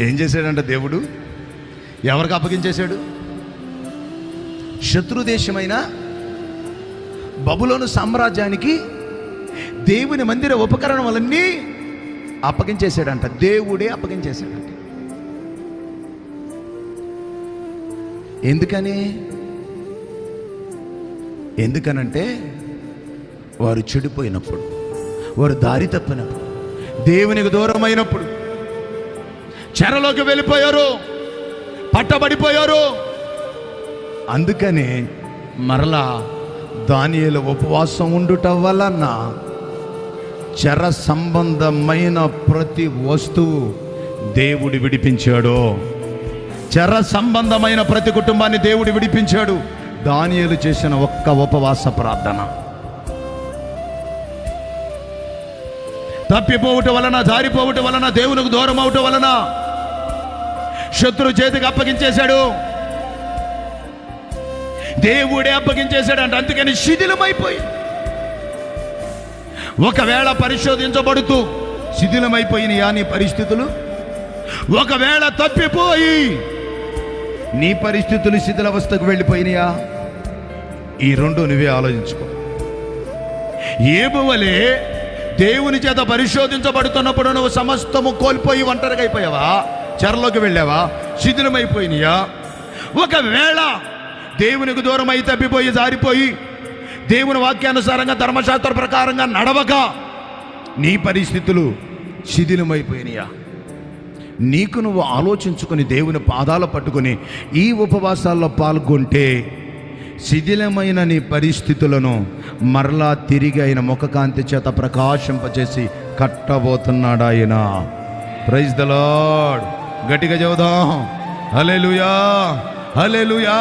ఏం చేశాడంట దేవుడు? ఎవరికి అప్పగించేశాడు? శత్రు దేశమైన బబులోను సామ్రాజ్యానికి దేవుని మందిర ఉపకరణములన్నీ అప్పగించేశాడంట. దేవుడే అప్పగించేశాడంట. ఎందుకని? ఎందుకనంటే వారు చెడిపోయినప్పుడు వారు దారి తప్పినప్పుడు దేవునికి దూరమైనప్పుడు చెరలోకి వెళ్ళిపోయారు. పట్టబడిపోయారు. అందుకని మరలా దానియలు ఉపవాసం ఉండుట వలన చెర సంబంధమైన ప్రతి వస్తువు దేవుడు విడిపించాడు. చెర సంబంధమైన ప్రతి కుటుంబాన్ని దేవుడు విడిపించాడు. దానియలు చేసిన ఒక్క ఉపవాస ప్రార్థన. తప్పిపోవుట వలన జారిపోవుట వలన దేవునికి దూరం అవట వలన శత్రు చేతికి అప్పగించేశాడు. దేవుడే అప్పగించేశాడు అంటే అందుకని శిథిలమైపోయి ఒకవేళ పరిశోధించబడుతూ శిథిలమైపోయినాయా నీ పరిస్థితులు ఒకవేళ తప్పిపోయి నీ పరిస్థితులు శిథిలవస్థకు వెళ్ళిపోయినాయా? ఈ రెండు నువ్వే ఆలోచించుకో. ఏబువలే దేవుని చేత పరిశోధించబడుతున్నప్పుడు నువ్వు సమస్తము కోల్పోయి ఒంటరిగా అయిపోయావా? చెరలోకి వెళ్ళావా? శిథిలమైపోయినాయా? ఒకవేళ దేవునికి దూరం అయి తప్పిపోయి జారిపోయి దేవుని వాక్యానుసారంగా ధర్మశాస్త్ర ప్రకారంగా నడవక నీ పరిస్థితులు శిథిలమైపోయినాయా? నీకు నువ్వు ఆలోచించుకొని దేవుని పాదాలు పట్టుకొని ఈ ఉపవాసాల్లో పాల్గొంటే శిథిలమైన నీ పరిస్థితులను మరలా తిరిగి ఆయన ముఖకాంతి చేత ప్రకాశింపచేసి కట్టబోతున్నాడు ఆయన. ప్రైజ్ ద లార్డ్ గట్టిగా చెబుదాం. హల్లెలూయా హల్లెలూయా